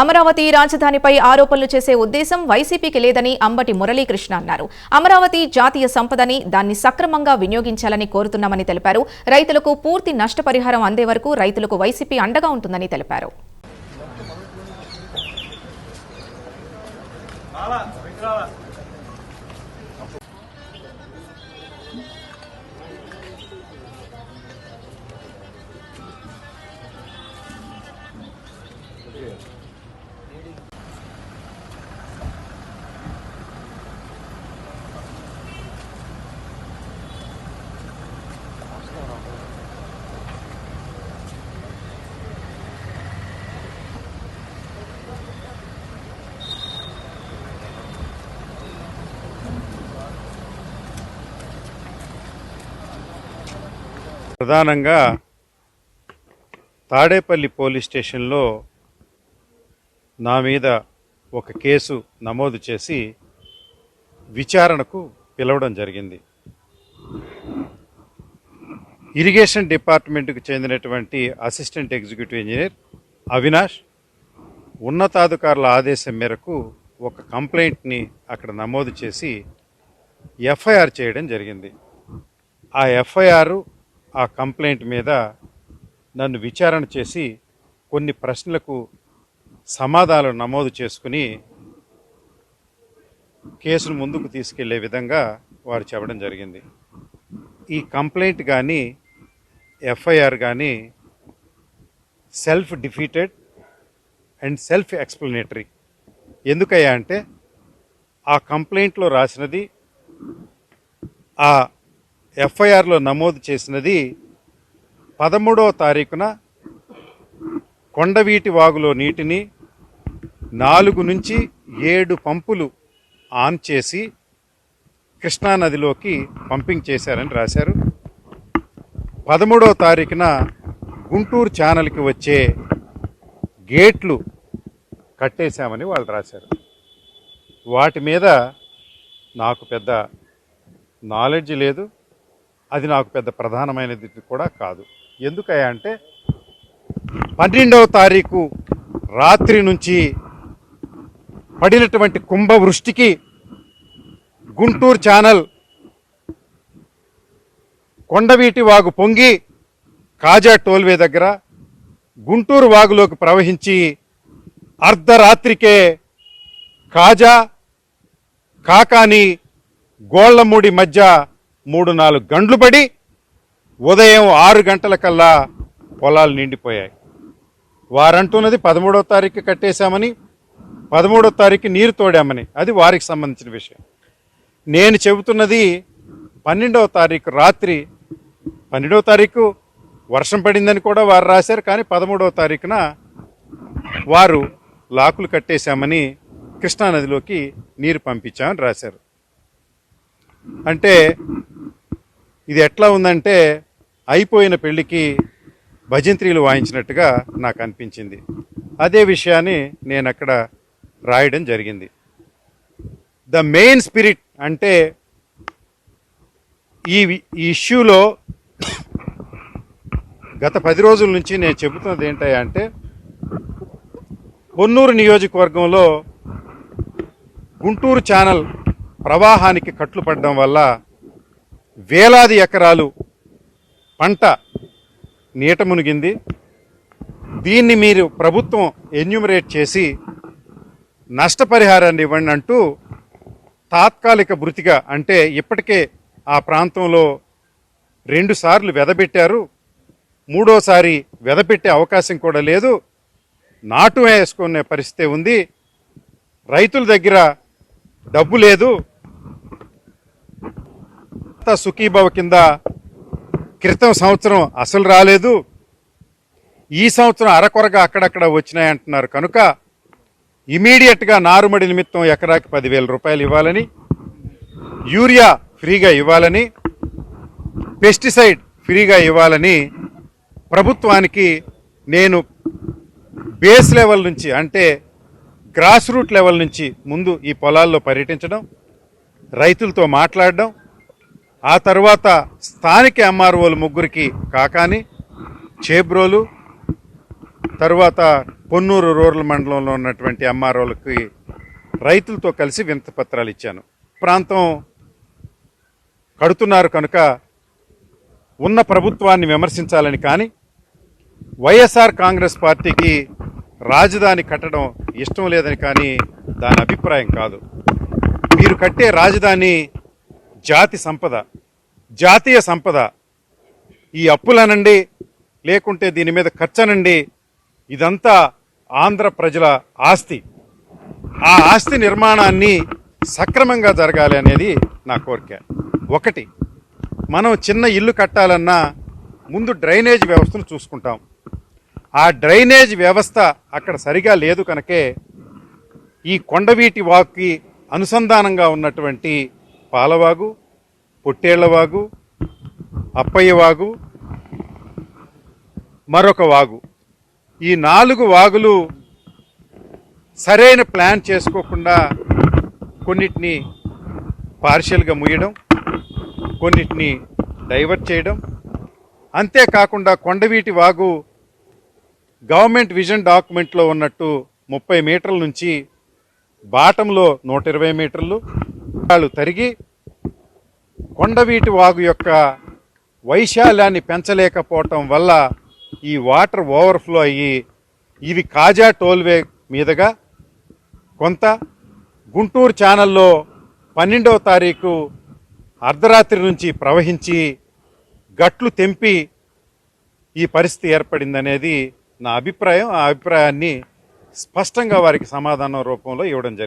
అమరావతి రాజధానిపై ఆరోపణలు చేసే ఉద్దేశం వైసీపీకి లేదని అంబటి మురళీకృష్ణ అన్నారు. అమరావతి జాతీయ సంపదని దాన్ని సక్రమంగా వినియోగించాలని కోరుతున్నామని తెలిపారు. రైతులకు పూర్తి నష్టపరిహారం అందే వరకు రైతులకు వైసీపీ అండగా ఉంటుందని తెలిపారు. ప్రధానంగా తాడేపల్లి పోలీస్ స్టేషన్లో నా మీద ఒక కేసు నమోదు చేసి విచారణకు పిలవడం జరిగింది. ఇరిగేషన్ డిపార్ట్మెంట్కు చెందినటువంటి అసిస్టెంట్ ఎగ్జిక్యూటివ్ ఇంజనీర్ అవినాష్ ఉన్నతాధికారుల ఆదేశం మేరకు ఒక కంప్లైంట్ని అక్కడ నమోదు చేసి ఎఫ్ఐఆర్ చేయడం జరిగింది. ఆ ఎఫ్ఐఆర్ ఆ కంప్లైంట్ మీద నన్ను విచారణ చేసి కొన్ని ప్రశ్నలకు సమాధానాలు నమోదు చేసుకుని కేసును ముందుకు తీసుకెళ్ళే విధంగా వారు చెప్పడం జరిగింది. ఈ కంప్లైంట్ కానీ ఎఫ్ఐఆర్ కానీ self defeated and self explanatory ఎందుకయ్యా అంటే ఆ కంప్లైంట్లో రాసినది ఆ ఎఫ్ఐఆర్లో నమోదు చేసినది పదమూడవ తారీఖున కొండవీటి వాగులో నీటిని నాలుగు నుంచి ఏడు పంపులు ఆన్ చేసి కృష్ణానదిలోకి పంపింగ్ చేశారని రాశారు. పదమూడవ తారీఖున గుంటూరు ఛానల్కి వచ్చే గేట్లు కట్టేశామని వాళ్ళు రాశారు. వాటి మీద నాకు పెద్ద నాలెడ్జ్ లేదు. అది నాకు పెద్ద ప్రధానమైనది కూడా కాదు. ఎందుకంటే అంటే పన్నెండవ తారీఖు రాత్రి నుంచి పడినటువంటి కుంభవృష్టికి గుంటూరు ఛానల్ కొండవీటి వాగు పొంగి కాజా టోల్వే దగ్గర గుంటూరు వాగులోకి ప్రవహించి అర్ధరాత్రికే కాజా కాకాని గోళ్ళమూడి మధ్య మూడు నాలుగు గంటలు పడి ఉదయం ఆరు గంటల కల్లా పొలాలు నిండిపోయాయి. వారంటున్నది పదమూడో తారీఖు కట్టేశామని పదమూడో తారీఖు నీరు తోడామని. అది వారికి సంబంధించిన విషయం. నేను చెబుతున్నది పన్నెండవ తారీఖు రాత్రి పన్నెండవ తారీఖు వర్షం పడిందని కూడా వారు రాశారు కానీ పదమూడవ తారీఖున వారు లాకులు కట్టేశామని కృష్ణానదిలోకి నీరు పంపించామని రాశారు. అంటే ఇది ఎట్లా ఉందంటే అయిపోయిన పెళ్ళికి భజంత్రీలు వాయించినట్టుగా నాకు అనిపించింది. అదే విషయాన్ని నేను అక్కడ రాయడం జరిగింది. ద మెయిన్ స్పిరిట్ అంటే ఈ ఈ ఇష్యూలో గత పది రోజుల నుంచి నేను చెబుతున్నది ఏంటయ్యా అంటే పొన్నూరు నియోజకవర్గంలో గుంటూరు ఛానల్ ప్రవాహానికి కట్లు పడడం వల్ల వేలాది ఎకరాలు పంట నీట మునిగింది. దీన్ని మీరు ప్రభుత్వం ఎన్యూమరేట్ చేసి నష్టపరిహారాన్ని ఇవ్వండి అంటూ తాత్కాలిక భృతిగా అంటే ఇప్పటికే ఆ ప్రాంతంలో రెండుసార్లు వెదబెట్టారు మూడోసారి వెదపెట్టే అవకాశం కూడా లేదు. నాటు వేసుకునే పరిస్థితి ఉంది. రైతుల దగ్గర డబ్బు లేదు. సుఖీభవ కింద క్రితం సంవత్సరం అసలు రాలేదు. ఈ సంవత్సరం అరకొరగా అక్కడక్కడ వచ్చినాయంటున్నారు. కనుక ఇమీడియట్గా నారుమడి నిమిత్తం ఎకరాకి పదివేల రూపాయలు ఇవ్వాలని యూరియా ఫ్రీగా ఇవ్వాలని పెస్టిసైడ్ ఫ్రీగా ఇవ్వాలని ప్రభుత్వానికి నేను బేస్ లెవెల్ నుంచి అంటే గ్రాస్ రూట్ లెవెల్ నుంచి ముందు ఈ పొలాల్లో పర్యటించడం రైతులతో మాట్లాడడం ఆ తర్వాత స్థానిక ఎంఆర్ఓలు ముగ్గురికి కాకాని చేబ్రోలు తరువాత పొన్నూరు రూరల్ మండలంలో ఉన్నటువంటి ఎంఆర్ఓలకి రైతులతో కలిసి వింత పత్రాలు ఇచ్చాను. ప్రాంతం కడుతున్నారు కనుక ఉన్న ప్రభుత్వాన్ని విమర్శించాలని కానీ వైఎస్ఆర్ కాంగ్రెస్ పార్టీకి రాజధాని కట్టడం ఇష్టం లేదని కానీ దాని అభిప్రాయం కాదు. మీరు కట్టే రాజధాని జాతి సంపద జాతీయ సంపద. ఈ అప్పులనండి లేకుంటే దీని మీద ఖర్చనండి ఇదంతా ఆంధ్ర ప్రజల ఆస్తి. ఆ ఆస్తి నిర్మాణాన్ని సక్రమంగా జరగాలి అనేది నా కోరిక. ఒకటి మనం చిన్న ఇల్లు కట్టాలన్నా ముందు డ్రైనేజ్ వ్యవస్థను చూసుకుంటాం. ఆ డ్రైనేజ్ వ్యవస్థ అక్కడ సరిగా లేదు కనుకే ఈ కొండవీటి వాక్కి అనుసంధానంగా ఉన్నటువంటి పాలవాగు పొట్టేళ్ళవాగు అప్పయ్య వాగు మరొక వాగు. ఈ నాలుగు వాగులు సరైన ప్లాన్ చేసుకోకుండా కొన్నిటిని పార్షియల్గా ముయ్యడం కొన్నిటిని డైవర్ట్ చేయడం అంతేకాకుండా కొండవీటి వాగు గవర్నమెంట్ విజన్ డాక్యుమెంట్లో ఉన్నట్టు ముప్పై మీటర్ల నుంచి బాటంలో నూట ఇరవై మీటర్లు వాళ్ళు తరిగి కొండవీటి వాగు యొక్క వైశాల్యాన్ని పెంచలేకపోవటం వల్ల ఈ వాటర్ ఓవర్ఫ్లో అయ్యి ఇవి కాజా టోల్వే మీదుగా కొంత గుంటూరు ఛానల్లో పన్నెండవ తారీఖు అర్ధరాత్రి నుంచి ప్రవహించి గట్లు తెంపి ఈ పరిస్థితి ఏర్పడిందనేది నా అభిప్రాయం. ఆ అభిప్రాయాన్ని స్పష్టంగా వారికి సమాధానం రూపంలో ఇవ్వడం జరిగింది.